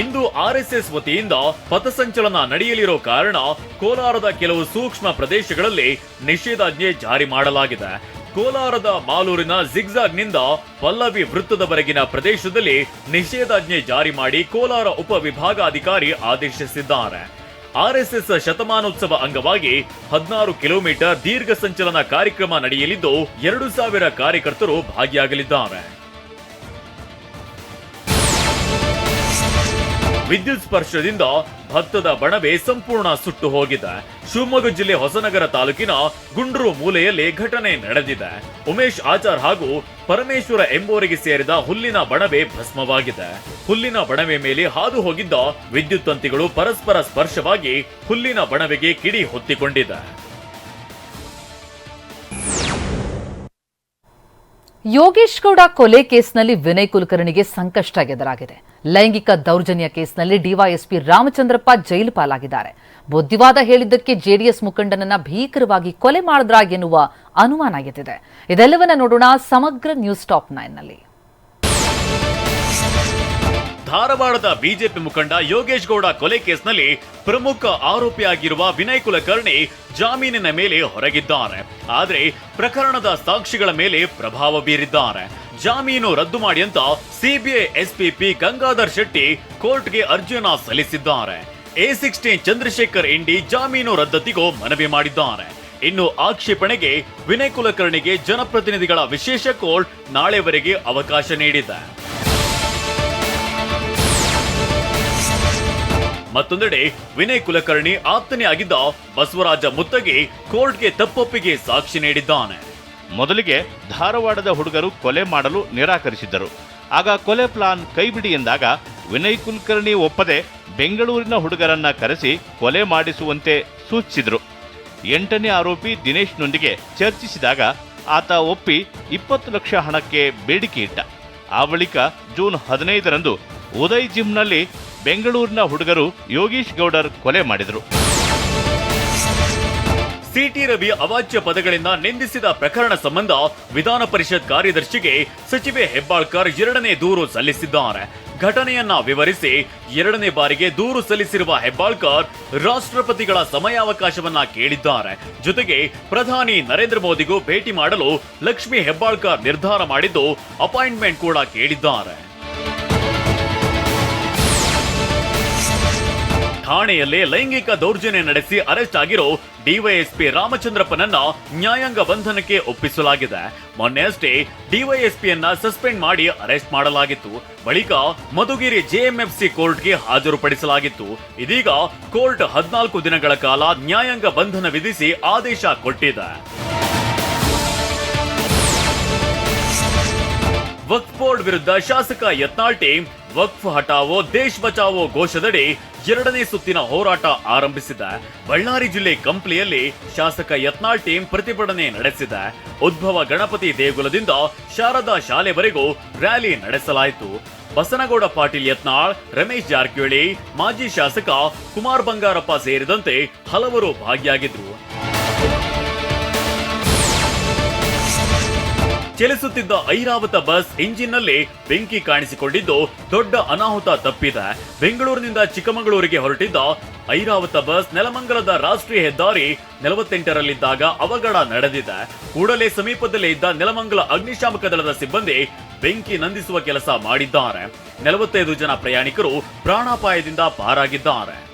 ಇಂದು RSS ವತಿಯಿಂದ ಪಥಸಂಚಲನ ನಡೆಯಲಿರೋ ಕಾರಣ ಕೋಲಾರದ ಕೆಲವು ಸೂಕ್ಷ್ಮ ಪ್ರದೇಶಗಳಲ್ಲಿ ನಿಷೇಧಾಜ್ಞೆ ಜಾರಿ ಮಾಡಲಾಗಿದೆ. ಕೋಲಾರದ ಮಾಲೂರಿನ ಜಿಗ್ಜಾಗ್ನಿಂದ ಪಲ್ಲವಿ ವೃತ್ತದವರೆಗಿನ ಪ್ರದೇಶದಲ್ಲಿ ನಿಷೇಧಾಜ್ಞೆ ಜಾರಿ ಮಾಡಿ ಕೋಲಾರ ಉಪವಿಭಾಗಾಧಿಕಾರಿ ಆದೇಶಿಸಿದ್ದಾರೆ. ಆರ್ಎಸ್ಎಸ್ ಶತಮಾನೋತ್ಸವ ಅಂಗವಾಗಿ ಹದಿನಾರು ಕಿಲೋಮೀಟರ್ ದೀರ್ಘ ಸಂಚಲನ ಕಾರ್ಯಕ್ರಮ ನಡೆಯಲಿದ್ದು, ಎರಡು ಸಾವಿರ ಕಾರ್ಯಕರ್ತರು ಭಾಗಿಯಾಗಲಿದ್ದಾರೆ. ವಿದ್ಯುತ್ ಸ್ಪರ್ಶದಿಂದ ಭತ್ತದ ಬಣವೆ ಸಂಪೂರ್ಣ ಸುಟ್ಟು ಹೋಗಿದೆ. ಶಿವಮೊಗ್ಗ ಜಿಲ್ಲೆ ಹೊಸನಗರ ತಾಲೂಕಿನ ಗುಂಡ್ರು ಮೂಲೆಯಲ್ಲಿ ಘಟನೆ ನಡೆದಿದೆ. ಉಮೇಶ್ ಆಚಾರ್ ಹಾಗೂ ಪರಮೇಶ್ವರ ಎಂಬುವರಿಗೆ ಸೇರಿದ ಹುಲ್ಲಿನ ಬಣವೆ ಭಸ್ಮವಾಗಿದೆ. ಹುಲ್ಲಿನ ಬಣವೆ ಮೇಲೆ ಹಾದು ಹೋಗಿದ್ದ ವಿದ್ಯುತ್ ತಂತಿಗಳು ಪರಸ್ಪರ ಸ್ಪರ್ಶವಾಗಿ ಹುಲ್ಲಿನ ಬಣವೆಗೆ ಕಿಡಿ ಹೊತ್ತಿಕೊಂಡಿದೆ. ಯೋಗೇಶ್ ಗೌಡ ಕೊಲೆ ಕೇಸ್ನಲ್ಲಿ ವಿನಯ್ ಕುಲಕರ್ಣಿಗೆ ಸಂಕಷ್ಟ ಎದುರಾಗಿದೆ. ಲೈಂಗಿಕ ದೌರ್ಜನ್ಯ ಕೇಸ್ನಲ್ಲಿ ಡಿವೈಎಸ್ಪಿ ರಾಮಚಂದ್ರಪ್ಪ ಜೈಲು ಪಾಲಾಗಿದ್ದಾರೆ. ಬುದ್ಧಿವಾದ ಹೇಳಿದ್ದಕ್ಕೆ ಜೆಡಿಎಸ್ ಮುಖಂಡನನ್ನ ಭೀಕರವಾಗಿ ಕೊಲೆ ಮಾಡಿದ್ರಾ ಎನ್ನುವ ಅನುಮಾನ ಎದ್ದಿದೆ. ಇದೆಲ್ಲವನ್ನ ನೋಡೋಣ ಸಮಗ್ರ ನ್ಯೂಸ್ ಟಾಪ್ ನೈನ್ನಲ್ಲಿ ಧಾರವಾಡದ ಬಿಜೆಪಿ ಮುಖಂಡ ಯೋಗೇಶ್ ಗೌಡ ಕೊಲೆ ಕೇಸ್ನಲ್ಲಿ ಪ್ರಮುಖ ಆರೋಪಿಯಾಗಿರುವ ವಿನಯ್ ಕುಲಕರ್ಣಿ ಜಾಮೀನಿನ ಮೇಲೆ ಹೊರಗಿದ್ದಾರೆ. ಆದರೆ ಪ್ರಕರಣದ ಸಾಕ್ಷಿಗಳ ಮೇಲೆ ಪ್ರಭಾವ ಬೀರಿದ್ದಾರೆ. ಜಾಮೀನು ರದ್ದು ಮಾಡಿ ಅಂತ ಸಿಬಿಐ ಎಸ್ಪಿಪಿ ಗಂಗಾಧರ್ ಶೆಟ್ಟಿ ಕೋರ್ಟ್ಗೆ ಅರ್ಜಿಯನ್ನ ಸಲ್ಲಿಸಿದ್ದಾರೆ. ಎ ಸಿಕ್ಸ್ಟೀನ್ ಚಂದ್ರಶೇಖರ್ ಇಂಡಿ ಜಾಮೀನು ರದ್ದತಿಗೂ ಮನವಿ ಮಾಡಿದ್ದಾರೆ. ಇನ್ನು ಆಕ್ಷೇಪಣೆಗೆ ವಿನಯ್ ಕುಲಕರ್ಣಿಗೆ ಜನಪ್ರತಿನಿಧಿಗಳ ವಿಶೇಷ ಕೋರ್ಟ್ ನಾಳೆವರೆಗೆ ಅವಕಾಶ ನೀಡಿದೆ. ಮತ್ತೊಂದೆಡೆ ವಿನಯ್ ಕುಲಕರ್ಣಿ ಆಪ್ತನೇ ಆಗಿದ್ದ ಬಸವರಾಜ ಮುತ್ತಗಿ ಕೋರ್ಟ್ಗೆ ತಪ್ಪೊಪ್ಪಿಗೆ ಸಾಕ್ಷಿ ನೀಡಿದ್ದಾನೆ. ಮೊದಲಿಗೆ ಧಾರವಾಡದ ಹುಡುಗರು ಕೊಲೆ ಮಾಡಲು ನಿರಾಕರಿಸಿದ್ದರು. ಆಗ ಕೊಲೆ ಪ್ಲಾನ್ ಕೈಬಿಡಿ ಎಂದಾಗ ವಿನಯ್ ಕುಲಕರ್ಣಿ ಒಪ್ಪದೆ ಬೆಂಗಳೂರಿನ ಹುಡುಗರನ್ನ ಕರೆಸಿ ಕೊಲೆ ಮಾಡಿಸುವಂತೆ ಸೂಚಿಸಿದರು. ಎಂಟನೇ ಆರೋಪಿ ದಿನೇಶ್ನೊಂದಿಗೆ ಚರ್ಚಿಸಿದಾಗ ಆತ ಒಪ್ಪಿ ಇಪ್ಪತ್ತು ಲಕ್ಷ ಹಣಕ್ಕೆ ಬೇಡಿಕೆ ಇಟ್ಟ ಆ ಬಳಿಕ ಜೂನ್ ಹದಿನೈದರಂದು ಉದಯ್ ಜಿಮ್ನಲ್ಲಿ ಬೆಂಗಳೂರಿನ ಹುಡುಗರು ಯೋಗೀಶ್ ಗೌಡರ್ ಕೊಲೆ ಮಾಡಿದರು. ಸಿಟಿ ರವಿ ಅವಾಚ್ಯ ಪದಗಳಿಂದ ನಿಂದಿಸಿದ ಪ್ರಕರಣ ಸಂಬಂಧ ವಿಧಾನ ಪರಿಷತ್ ಕಾರ್ಯದರ್ಶಿಗೆ ಸಚಿವೆ ಹೆಬ್ಬಾಳ್ಕರ್ ಎರಡನೇ ದೂರು ಸಲ್ಲಿಸಿದ್ದಾರೆ. ಘಟನೆಯನ್ನ ವಿವರಿಸಿ ಎರಡನೇ ಬಾರಿಗೆ ದೂರು ಸಲ್ಲಿಸಿರುವ ಹೆಬ್ಬಾಳ್ಕರ್ ರಾಷ್ಟ್ರಪತಿಗಳ ಸಮಯಾವಕಾಶವನ್ನ ಕೇಳಿದ್ದಾರೆ. ಜೊತೆಗೆ ಪ್ರಧಾನಿ ನರೇಂದ್ರ ಮೋದಿಗೂ ಭೇಟಿ ಮಾಡಲು ಲಕ್ಷ್ಮಿ ಹೆಬ್ಬಾಳ್ಕರ್ ನಿರ್ಧಾರ ಮಾಡಿದ್ದು ಅಪಾಯಿಂಟ್ಮೆಂಟ್ ಕೂಡ ಕೇಳಿದ್ದಾರೆ. ಠಾಣೆಯಲ್ಲೇ ಲೈಂಗಿಕ ದೌರ್ಜನ್ಯ ನಡೆಸಿ ಅರೆಸ್ಟ್ ಆಗಿರೋ ಡಿವೈಎಸ್ಪಿ ರಾಮಚಂದ್ರಪ್ಪನನ್ನ ನ್ಯಾಯಾಂಗ ಬಂಧನಕ್ಕೆ ಒಪ್ಪಿಸಲಾಗಿದೆ. ಮೊನ್ನೆ ಅಷ್ಟೇ ಡಿವೈಎಸ್ಪಿಯನ್ನ ಸಸ್ಪೆಂಡ್ ಮಾಡಿ ಅರೆಸ್ಟ್ ಮಾಡಲಾಗಿತ್ತು. ಬಳಿಕ ಮಧುಗಿರಿ ಜೆಎಂಎಫ್ಸಿ ಕೋರ್ಟ್ಗೆ ಹಾಜರುಪಡಿಸಲಾಗಿತ್ತು. ಇದೀಗ ಕೋರ್ಟ್ ಹದಿನಾಲ್ಕು ದಿನಗಳ ಕಾಲ ನ್ಯಾಯಾಂಗ ಬಂಧನ ವಿಧಿಸಿ ಆದೇಶ ಕೊಟ್ಟಿದೆ. ವಕ್ಫ್ ಬೋರ್ಡ್ ವಿರುದ್ಧ ಶಾಸಕ ಯತ್ನಾಳ್ ಟೀಮ್ ವಕ್ಫ್ ಹಟಾವೋ, ದೇಶ್ ಬಚಾವೋ ಘೋಷದಡಿ ಎರಡನೇ ಸುತ್ತಿನ ಹೋರಾಟ ಆರಂಭಿಸಿದ. ಬಳ್ಳಾರಿ ಜಿಲ್ಲೆ ಕಂಪ್ಲಿಯಲ್ಲಿ ಶಾಸಕ ಯತ್ನಾಳ್ ಟೀಮ್ ಪ್ರತಿಭಟನೆ ನಡೆಸಿದ. ಉದ್ಭವ ಗಣಪತಿ ದೇಗುಲದಿಂದ ಶಾರದಾ ಶಾಲೆವರೆಗೂ ರ್ಯಾಲಿ ನಡೆಸಲಾಯಿತು. ಬಸನಗೌಡ ಪಾಟೀಲ್ ಯತ್ನಾಳ್, ರಮೇಶ್ ಜಾರಕಿಹೊಳಿ, ಮಾಜಿ ಶಾಸಕ ಕುಮಾರ್ ಬಂಗಾರಪ್ಪ ಸೇರಿದಂತೆ ಹಲವರು ಭಾಗಿಯಾಗಿದ್ರು. ಚಲಿಸುತ್ತಿದ್ದ ಐರಾವತ ಬಸ್ ಇಂಜಿನ್ನಲ್ಲಿ ಬೆಂಕಿ ಕಾಣಿಸಿಕೊಂಡಿದ್ದು ದೊಡ್ಡ ಅನಾಹುತ ತಪ್ಪಿದೆ. ಬೆಂಗಳೂರಿನಿಂದ ಚಿಕ್ಕಮಗಳೂರಿಗೆ ಹೊರಟಿದ್ದ ಐರಾವತ ಬಸ್ ನೆಲಮಂಗಲದ ರಾಷ್ಟ್ರೀಯ ಹೆದ್ದಾರಿ ನಲವತ್ತೆಂಟರಲ್ಲಿದ್ದಾಗ ಅವಘಡ ನಡೆದಿದೆ. ಕೂಡಲೇ ಸಮೀಪದಲ್ಲೇ ಇದ್ದ ನೆಲಮಂಗಲ ಅಗ್ನಿಶಾಮಕ ದಳದ ಸಿಬ್ಬಂದಿ ಬೆಂಕಿ ನಂದಿಸುವ ಕೆಲಸ ಮಾಡಿದ್ದಾರೆ. ನಲವತ್ತೈದು ಜನ ಪ್ರಯಾಣಿಕರು ಪ್ರಾಣಾಪಾಯದಿಂದ ಪಾರಾಗಿದ್ದಾರೆ.